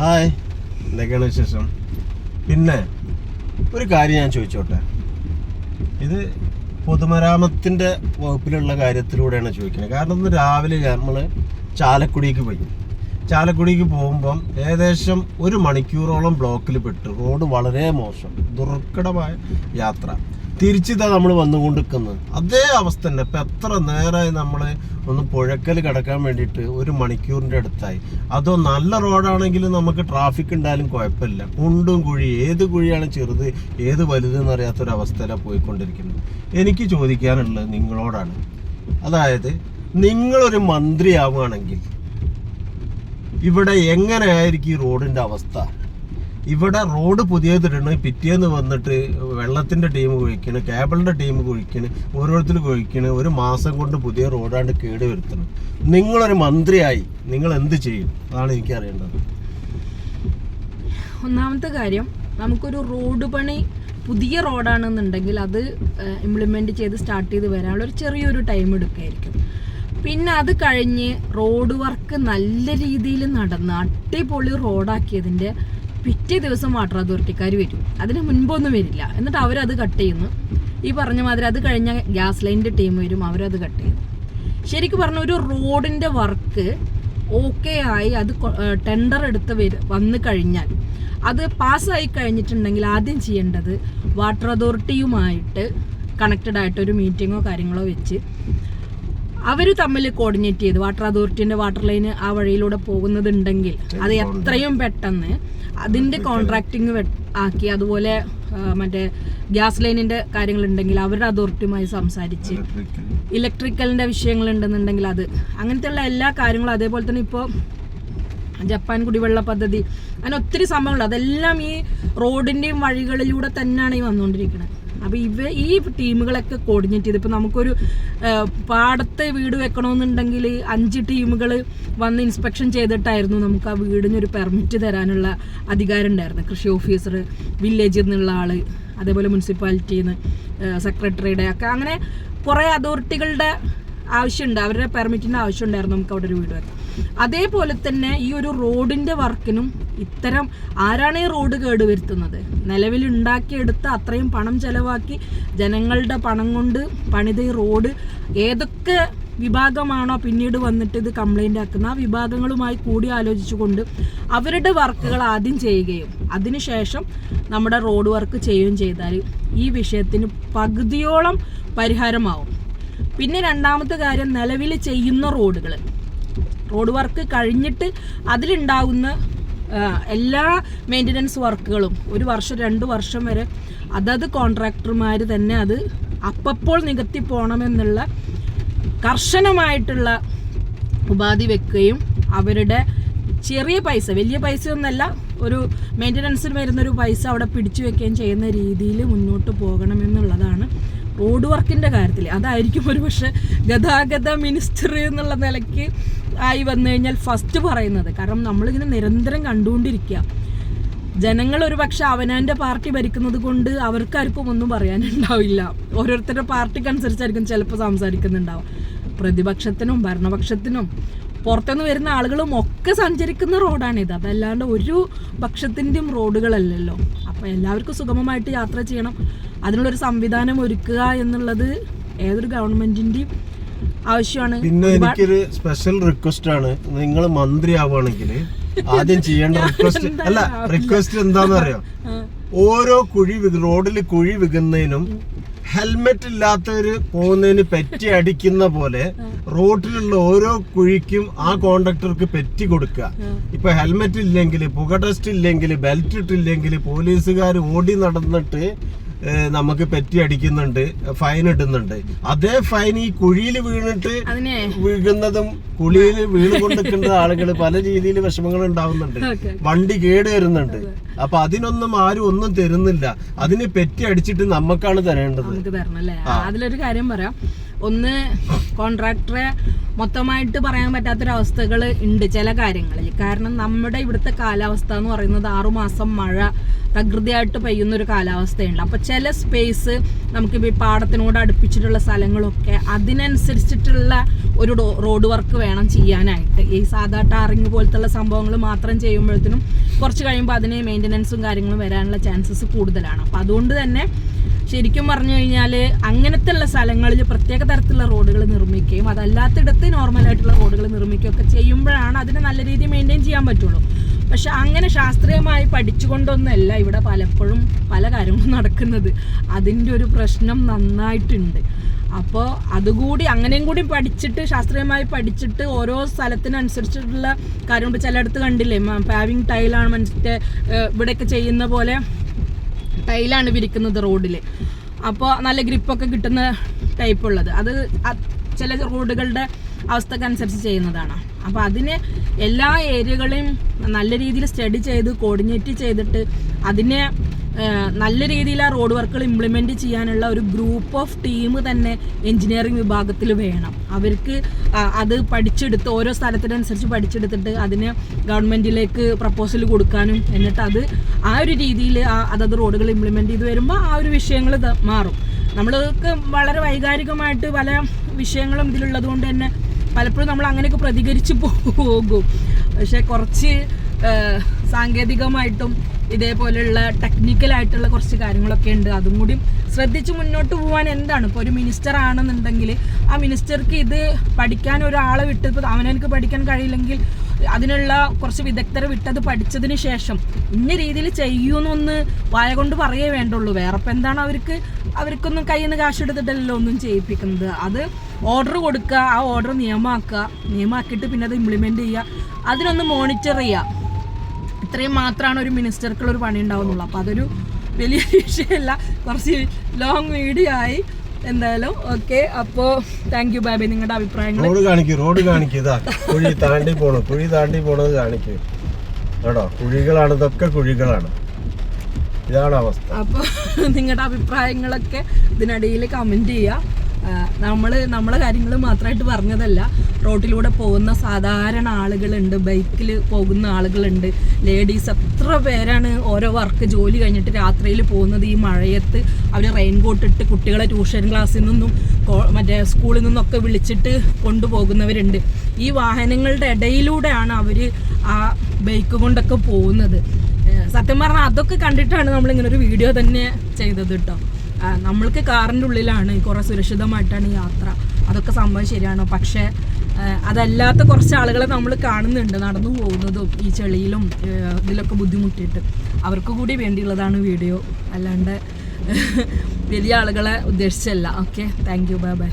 Hi. എന്തൊക്കെയാണ് വിശേഷം? പിന്നെ ഒരു കാര്യം ഞാൻ ചോദിച്ചോട്ടെ? ഇത് പൊതുമരാമത്തിന്റെ വകുപ്പിലുള്ള കാര്യത്തിലൂടെയാണ് ചോദിക്കുന്നത്. കാരണം ഇന്ന് രാവിലെ നമ്മൾ ചാലക്കുടിക്ക് പോയി. ചാലക്കുടിക്ക് പോകുമ്പം ഏകദേശം ഒരു മണിക്കൂറോളം ബ്ലോക്കിൽ പെട്ടു. റോഡ് വളരെ മോശം ദുർഘടമായ യാത്ര. തിരിച്ചിതാ നമ്മൾ വന്നുകൊണ്ടിരിക്കുന്നത്. അതേ അവസ്ഥ തന്നെ. ഇപ്പം എത്ര നേരമായി നമ്മൾ ഒന്ന് പുഴക്കൽ കിടക്കാൻ വേണ്ടിയിട്ട് ഒരു മണിക്കൂറിന്റെ അടുത്തായി. അതോ നല്ല റോഡാണെങ്കിൽ നമുക്ക് ട്രാഫിക് ഉണ്ടായാലും കുഴപ്പമില്ല. കുണ്ടും കുഴി ഏത് കുഴിയാണ് ചെറുത് ഏത് വലുതെന്ന് അറിയാത്തൊരവസ്ഥയിലാണ് പോയിക്കൊണ്ടിരിക്കുന്നത്. എനിക്ക് ചോദിക്കാനുള്ളത് നിങ്ങളോടാണ്. അതായത് നിങ്ങളൊരു മന്ത്രിയാവുകയാണെങ്കിൽ ഇവിടെ എങ്ങനെയായിരിക്കും ഈ റോഡിന്റെ അവസ്ഥ? ഇവിടെ റോഡ് പുതിയതിടണ് പിറ്റേന്ന് വന്നിട്ട് വെള്ളത്തിന്റെ ടീം കുഴിക്കണ് കേബിളിന്റെ ടീം കുഴിക്കണ് ഓരോരുത്തർ കുഴിക്കണ്. ഒരു മാസം കൊണ്ട് പുതിയ റോഡാണ്ട് കേട് വരുത്തണം. നിങ്ങളൊരു മന്ത്രിയായി. നിങ്ങൾ എന്ത് ചെയ്യും? അതാണ് എനിക്ക് അറിയേണ്ടത്. ഒന്നാമത്തെ കാര്യം നമുക്കൊരു റോഡ് പണി പുതിയ റോഡാണെന്നുണ്ടെങ്കിൽ അത് ഇംപ്ലിമെന്റ് ചെയ്ത് സ്റ്റാർട്ട് ചെയ്ത് വരാനുള്ള ഒരു ചെറിയൊരു ടൈം എടുക്കുകയായിരിക്കും പിന്നെ അത് കഴിഞ്ഞ് റോഡ് വർക്ക് നല്ല രീതിയിൽ നടന്ന് അടിപൊളി റോഡാക്കിയതിന്റെ പിറ്റേ ദിവസം വാട്ടർ അതോറിറ്റിക്കാർ വരും. അതിന് മുൻപൊന്നും വരില്ല. എന്നിട്ട് അവരത് കട്ട് ചെയ്യുന്നു. ഈ പറഞ്ഞ മാതിരി അത് കഴിഞ്ഞ ഗ്യാസ് ലൈനിന്റെ ടീം വരും അവരത് കട്ട് ചെയ്യുന്നു. ശരിക്കും പറഞ്ഞ ഒരു റോഡിന്റെ വർക്ക് ഓക്കെ ആയി അത് ടെൻഡർ എടുത്ത് വന്ന് കഴിഞ്ഞാൽ അത് പാസ്സായി കഴിഞ്ഞിട്ടുണ്ടെങ്കിൽ ആദ്യം ചെയ്യേണ്ടത് വാട്ടർ അതോറിറ്റിയുമായിട്ട് കണക്റ്റഡ് ആയിട്ട് ഒരു മീറ്റിങ്ങോ കാര്യങ്ങളോ വെച്ച് അവർ തമ്മിൽ കോർഡിനേറ്റ് ചെയ്ത്. വാട്ടർ അതോറിറ്റിന്റെ വാട്ടർ ലൈന് ആ വഴിയിലൂടെ പോകുന്നതുണ്ടെങ്കിൽ അത് എത്രയും പെട്ടെന്ന് അതിന്റെ കോൺട്രാക്ടിങ് ആക്കി അതുപോലെ മറ്റേ ഗ്യാസ് ലൈനിന്റെ കാര്യങ്ങൾ ഉണ്ടെങ്കിൽ അവരുടെ അതോറിറ്റിയുമായി സംസാരിച്ച് ഇലക്ട്രിക്കലിന്റെ വിഷയങ്ങൾ ഉണ്ടെന്നുണ്ടെങ്കിൽ അത് അങ്ങനത്തെയുള്ള എല്ലാ കാര്യങ്ങളും അതേപോലെ തന്നെ ഇപ്പോൾ ജപ്പാൻ കുടിവെള്ള പദ്ധതി അങ്ങനെ ഒത്തിരി സംഭവങ്ങളുണ്ട്. അതെല്ലാം ഈ റോഡിന്റെയും വഴികളിലൂടെ തന്നെയാണ് ഈ വന്നുകൊണ്ടിരിക്കുന്നത് അപ്പൊ ഇവ ഈ ടീമുകളൊക്കെ കോർഡിനേറ്റ് ചെയ്ത് ഇപ്പോൾ നമുക്കൊരു പാടത്തെ വീട് വെക്കണമെന്നുണ്ടെങ്കിൽ അഞ്ച് ടീമുകൾ വന്ന് ഇൻസ്പെക്ഷൻ ചെയ്തിട്ടായിരുന്നു നമുക്ക് ആ വീടിനൊരു പെർമിറ്റ് തരാനുള്ള അധികാരം ഉണ്ടായിരുന്നു കൃഷി ഓഫീസർ വില്ലേജിൽ നിന്നുള്ള ആൾ അതേപോലെ മുനിസിപ്പാലിറ്റിയിൽ നിന്ന് സെക്രട്ടറിയുടെ ഒക്കെ. അങ്ങനെ കുറേ അതോറിറ്റികളുടെ ആവശ്യമുണ്ട്. അവരുടെ പെർമിറ്റിന്റെ ആവശ്യം ഉണ്ടായിരുന്നു നമുക്ക് അവിടെ ഒരു വീട് വെക്കാം അതേപോലെ തന്നെ ഈ ഒരു റോഡിന്റെ വർക്കിനും ഇത്തരം ആരാണ് ഈ റോഡ് കേടുവരുത്തുന്നത്? നിലവിൽ ഉണ്ടാക്കിയെടുത്ത അത്രയും പണം ചെലവാക്കി ജനങ്ങളുടെ പണം കൊണ്ട് പണിത ഈ റോഡ് ഏതൊക്കെ വിഭാഗമാണോ പിന്നീട് വന്നിട്ട് ഇത് കംപ്ലൈന്റ് ആക്കുന്ന ആ വിഭാഗങ്ങളുമായി കൂടി ആലോചിച്ചുകൊണ്ട് അവരുടെ വർക്കുകൾ ആദ്യം ചെയ്യുകയും അതിനുശേഷം നമ്മുടെ റോഡ് വർക്ക് ചെയ്യുകയും ചെയ്താൽ ഈ വിഷയത്തിന് പകുതിയോളം പരിഹാരമാവും. പിന്നെ രണ്ടാമത്തെ കാര്യം നിലവിൽ ചെയ്യുന്ന റോഡുകൾ. റോഡ് വർക്ക് കഴിഞ്ഞിട്ട് അതിലുണ്ടാകുന്ന എല്ലാ മെയിന്റനൻസ് വർക്കുകളും ഒരു വർഷം രണ്ട് വർഷം വരെ അതത് കോൺട്രാക്ടർമാർ തന്നെ അത് അപ്പപ്പോൾ നികത്തി പോകണമെന്നുള്ള കർശനമായിട്ടുള്ള ഉപാധി വെക്കുകയും അവരുടെ ചെറിയ പൈസ വലിയ പൈസയൊന്നല്ല ഒരു മെയിന്റനൻസിന് വരുന്നൊരു പൈസ അവിടെ പിടിച്ചു വെക്കുകയും ചെയ്യുന്ന രീതിയിൽ മുന്നോട്ട് പോകണമെന്നുള്ളതാണ് റോഡ് വർക്കിന്റെ കാര്യത്തിൽ അതായിരിക്കും ഒരു പക്ഷേ ഗതാഗത മിനിസ്റ്റർ എന്നുള്ള നിലയ്ക്ക് ആയി വന്നു കഴിഞ്ഞാൽ ഫസ്റ്റ് പറയുന്നത്. കാരണം നമ്മളിങ്ങനെ നിരന്തരം കണ്ടുകൊണ്ടിരിക്കുക. ജനങ്ങൾ ഒരു പക്ഷെ അവനാന്റെ പാർട്ടി ഭരിക്കുന്നത് കൊണ്ട് അവർക്കാർക്കും ഒന്നും പറയാനുണ്ടാവില്ല. ഓരോരുത്തരുടെ പാർട്ടിക്ക് അനുസരിച്ചായിരിക്കും ചിലപ്പോൾ സംസാരിക്കുന്നുണ്ടാവും പ്രതിപക്ഷത്തിനും ഭരണപക്ഷത്തിനും പുറത്തുനിന്ന് വരുന്ന ആളുകളും ഒക്കെ സഞ്ചരിക്കുന്ന റോഡാണിത് അതല്ലാണ്ട് ഒരു പക്ഷത്തിന്റെയും റോഡുകളല്ലല്ലോ. അപ്പോൾ എല്ലാവർക്കും സുഗമമായിട്ട് യാത്ര ചെയ്യണം. അതിനുള്ളൊരു സംവിധാനം ഒരുക്കുക എന്നുള്ളത് ഏതൊരു ഗവൺമെന്റിന്റെയും ആവശ്യമാണ്. പിന്നെ എനിക്കൊരു സ്പെഷ്യൽ റിക്വസ്റ്റ് ആണ്. നിങ്ങൾ മന്ത്രി ആവുകയാണെങ്കിൽ ആദ്യം ചെയ്യേണ്ട റിക്വസ്റ്റ് അല്ല റിക്വസ്റ്റ് എന്താന്ന് അറിയാം ഓരോ കുഴി റോഡിൽ കുഴി വികുന്നതിനും ഹെൽമെറ്റ് ഇല്ലാത്തവര് പോകുന്നതിന് പെറ്റി അടിക്കുന്ന പോലെ റോഡിലുള്ള ഓരോ കുഴിക്കും ആ കോണ്ടക്ടർക്ക് പെറ്റി കൊടുക്കുക. ഇപ്പൊ ഹെൽമെറ്റ് ഇല്ലെങ്കിൽ പുക ടെസ്റ്റ് ഇല്ലെങ്കിൽ ബെൽറ്റ് ഇട്ടില്ലെങ്കിൽ പോലീസുകാർ ഓടി നടന്നിട്ട് നമുക്ക് പെറ്റി അടിക്കുന്നുണ്ട് ഫൈൻ ഇടുന്നുണ്ട്. അതേ ഫൈൻ ഈ കുഴിയിൽ വീണിട്ട് വീഴുന്നതും കുഴിയിൽ വീണുകൊണ്ടിരിക്കുന്ന ആളുകൾ പല രീതിയിൽ വിഷമങ്ങൾ ഉണ്ടാവുന്നുണ്ട്. വണ്ടി കേട് വരുന്നുണ്ട് അപ്പൊ അതിനൊന്നും ആരും ഒന്നും തരുന്നില്ല. അതിന് പെറ്റി അടിച്ചിട്ട് നമുക്കാണ് തരേണ്ടത്. അതിലൊരു കാര്യം പറയാം. ഒന്ന് കോൺട്രാക്ടറെ മൊത്തമായിട്ട് പറയാൻ പറ്റാത്തൊരവസ്ഥകൾ ഉണ്ട് ചില കാര്യങ്ങളിൽ. കാരണം നമ്മുടെ ഇവിടുത്തെ കാലാവസ്ഥ എന്ന് പറയുന്നത് ആറുമാസം മഴ പ്രകൃതിയായിട്ട് പെയ്യുന്ന ഒരു കാലാവസ്ഥയുണ്ട്. അപ്പോൾ ചില സ്പേസ് നമുക്ക് ഈ പാടത്തിനോട് അടുപ്പിച്ചിട്ടുള്ള സ്ഥലങ്ങളൊക്കെ അതിനനുസരിച്ചിട്ടുള്ള ഒരു റോഡ് വർക്ക് വേണം ചെയ്യാനായിട്ട്. ഈ സാധാ ടാറിങ് പോലത്തുള്ള സംഭവങ്ങൾ മാത്രം ചെയ്യുമ്പോഴത്തേനും കുറച്ച് കഴിയുമ്പോൾ അതിന് മെയിന്റനൻസും കാര്യങ്ങളും വരാനുള്ള ചാൻസസ് കൂടുതലാണ്. അപ്പോൾ അതുകൊണ്ട് തന്നെ ശരിക്കും പറഞ്ഞു കഴിഞ്ഞാൽ അങ്ങനത്തെ ഉള്ള സ്ഥലങ്ങളിൽ പ്രത്യേക തരത്തിലുള്ള റോഡുകൾ നിർമ്മിക്കുകയും അതല്ലാത്തിടത്ത് നോർമലായിട്ടുള്ള റോഡുകൾ നിർമ്മിക്കുകയും നിർമ്മിക്കുകയൊക്കെ ചെയ്യുമ്പോഴാണ് അതിനെ നല്ല രീതിയിൽ മെയിന്റെയിൻ ചെയ്യാൻ പറ്റുള്ളൂ. പക്ഷെ അങ്ങനെ ശാസ്ത്രീയമായി പഠിച്ചുകൊണ്ടൊന്നല്ല ഇവിടെ പലപ്പോഴും പല കാര്യങ്ങളും നടക്കുന്നത്. അതിന്റെ ഒരു പ്രശ്നം നന്നായിട്ടുണ്ട്. അപ്പോൾ അതുകൂടി അങ്ങനെയും കൂടി പഠിച്ചിട്ട് ശാസ്ത്രീയമായി പഠിച്ചിട്ട് ഓരോ സ്ഥലത്തിനനുസരിച്ചിട്ടുള്ള കാര്യം ചിലയിടത്ത് കണ്ടില്ലേ പാവിങ് ടൈലാണ് മറ്റേ ഇവിടെയൊക്കെ ചെയ്യുന്ന പോലെ ടൈലാണ് വിരിക്കുന്നത് റോഡിൽ അപ്പോൾ നല്ല ഗ്രിപ്പൊക്കെ കിട്ടുന്ന ടൈപ്പ് ഉള്ളത്. അത് ചില റോഡുകളുടെ അവസ്ഥക്കനുസരിച്ച് ചെയ്യുന്നതാണ്. അപ്പോൾ അതിന് എല്ലാ ഏരിയകളെയും നല്ല രീതിയിൽ സ്റ്റഡി ചെയ്ത് കോർഡിനേറ്റ് ചെയ്തിട്ട് അതിനെ നല്ല രീതിയിൽ ആ റോഡ് വർക്കുകൾ ഇംപ്ലിമെന്റ് ചെയ്യാനുള്ള ഒരു ഗ്രൂപ്പ് ഓഫ് ടീം തന്നെ എഞ്ചിനീയറിംഗ് വിഭാഗത്തിൽ വേണം. അവർക്ക് അത് പഠിച്ചെടുത്ത് ഓരോ സ്ഥലത്തിനനുസരിച്ച് പഠിച്ചെടുത്തിട്ട് അതിന് ഗവൺമെന്റിലേക്ക് പ്രപ്പോസൽ കൊടുക്കാനും എന്നിട്ട് അത് ആ ഒരു രീതിയിൽ ആ അതത് റോഡുകൾ ഇംപ്ലിമെന്റ് ചെയ്ത് വരുമ്പോൾ ആ ഒരു വിഷയങ്ങൾ മാറും. നമ്മൾക്ക് വളരെ വൈകാരികമായിട്ട് പല വിഷയങ്ങളും ഇതിലുള്ളത് കൊണ്ട് തന്നെ പലപ്പോഴും നമ്മൾ അങ്ങനെയൊക്കെ പ്രതികരിച്ച് പോകും. പക്ഷെ കുറച്ച് സാങ്കേതികമായിട്ടും ഇതേപോലെയുള്ള ടെക്നിക്കൽ ആയിട്ടുള്ള കുറച്ച് കാര്യങ്ങളൊക്കെ ഉണ്ട്. അതും കൂടി ശ്രദ്ധിച്ച് മുന്നോട്ട് പോകാൻ എന്താണ്? ഇപ്പോൾ ഒരു മിനിസ്റ്റർ ആണെന്നുണ്ടെങ്കിൽ ആ മിനിസ്റ്റർക്ക് ഇത് പഠിക്കാൻ ഒരാളെ വിട്ട് ഇപ്പോൾ അവനെനിക്ക് പഠിക്കാൻ കഴിയില്ലെങ്കിൽ അതിനുള്ള കുറച്ച് വിദഗ്ധരെ വിട്ടത് പഠിച്ചതിന് ശേഷം ഇന്ന രീതിയിൽ ചെയ്യൂന്നൊന്ന് വായ കൊണ്ട് പറയേ വേണ്ടുള്ളൂ. വേറെ ഇപ്പം എന്താണ് അവർക്ക് അവർക്കൊന്നും കയ്യിൽ നിന്ന് കാശ് എടുത്തിട്ടല്ലോ ഒന്നും ചെയ്യിപ്പിക്കുന്നത്. അത് ഓർഡർ കൊടുക്കുക ആ ഓർഡർ നിയമമാക്കുക നിയമമാക്കിയിട്ട് പിന്നെ അത് ഇംപ്ലിമെന്റ് ചെയ്യുക. അതിനൊന്ന് മോണിറ്റർ ചെയ്യുക. ഇത്രയും മാത്രമാണ് ഒരു മിനിസ്റ്റർക്കുള്ള ഒരു പണി ഉണ്ടാവുന്നുള്ളൂ. അപ്പോൾ അതൊരു വലിയ വിഷയമല്ല. കുറച്ച് ലോങ് വീഡിയോ ആയി എന്തായാലും. ഓക്കെ അപ്പോ താങ്ക് യു ബാബി നിങ്ങളുടെ അഭിപ്രായങ്ങൾ റോഡ് കാണിക്കൂ റോഡ് കാണിക്കൂ ഇതാ കുഴി താണ്ടി പോണു കുഴി താണ്ടി പോണത് കാണിക്കൂ. കേട്ടോ കുഴികളാണ് ഇതൊക്കെ കുഴികളാണ്. ഇതാണ് അവസ്ഥ. അപ്പോൾ നിങ്ങളുടെ അഭിപ്രായങ്ങളൊക്കെ ഇതിനിടയിൽ കമന്റ് ചെയ്യുക നമ്മൾ നമ്മളെ കാര്യങ്ങൾ മാത്രമായിട്ട് പറഞ്ഞതല്ല. റോട്ടിലൂടെ പോകുന്ന സാധാരണ ആളുകളുണ്ട് ബൈക്കിൽ പോകുന്ന ആളുകളുണ്ട്. ലേഡീസ് എത്ര പേരാണ് ഓരോ വർക്ക് ജോലി കഴിഞ്ഞിട്ട് രാത്രിയിൽ പോകുന്നത് ഈ മഴയത്ത്? അവർ റെയിൻകോട്ട് ഇട്ട് കുട്ടികളെ ട്യൂഷൻ ക്ലാസ്സിൽ നിന്നും മറ്റേ സ്കൂളിൽ നിന്നൊക്കെ വിളിച്ചിട്ട് കൊണ്ടുപോകുന്നവരുണ്ട്. ഈ വാഹനങ്ങളുടെ ഇടയിലൂടെയാണ് അവർ ആ ബൈക്ക് കൊണ്ടൊക്കെ പോകുന്നത്. സത്യം പറഞ്ഞാൽ അതൊക്കെ കണ്ടിട്ടാണ് നമ്മൾ ഇങ്ങനെ ഒരു വീഡിയോ തന്നെ ചെയ്തത് കേട്ടോ നമ്മൾക്ക് കാറിന്റെ ഉള്ളിലാണ് കുറേ സുരക്ഷിതമായിട്ടാണ് യാത്ര. അതൊക്കെ സംഭവം ശരിയാണ്? പക്ഷേ അതല്ലാത്ത കുറച്ച് ആളുകളെ നമ്മൾ കാണുന്നുണ്ട് നടന്നു പോകുന്നതും ഈ ചെളിയിലും ഇതിലൊക്കെ ബുദ്ധിമുട്ടിയിട്ട്. അവർക്ക് കൂടി വേണ്ടിയുള്ളതാണ് വീഡിയോ. അല്ലാണ്ട് വലിയ ആളുകളെ ഉദ്ദേശിച്ചല്ല. Okay thank you. Bye bye.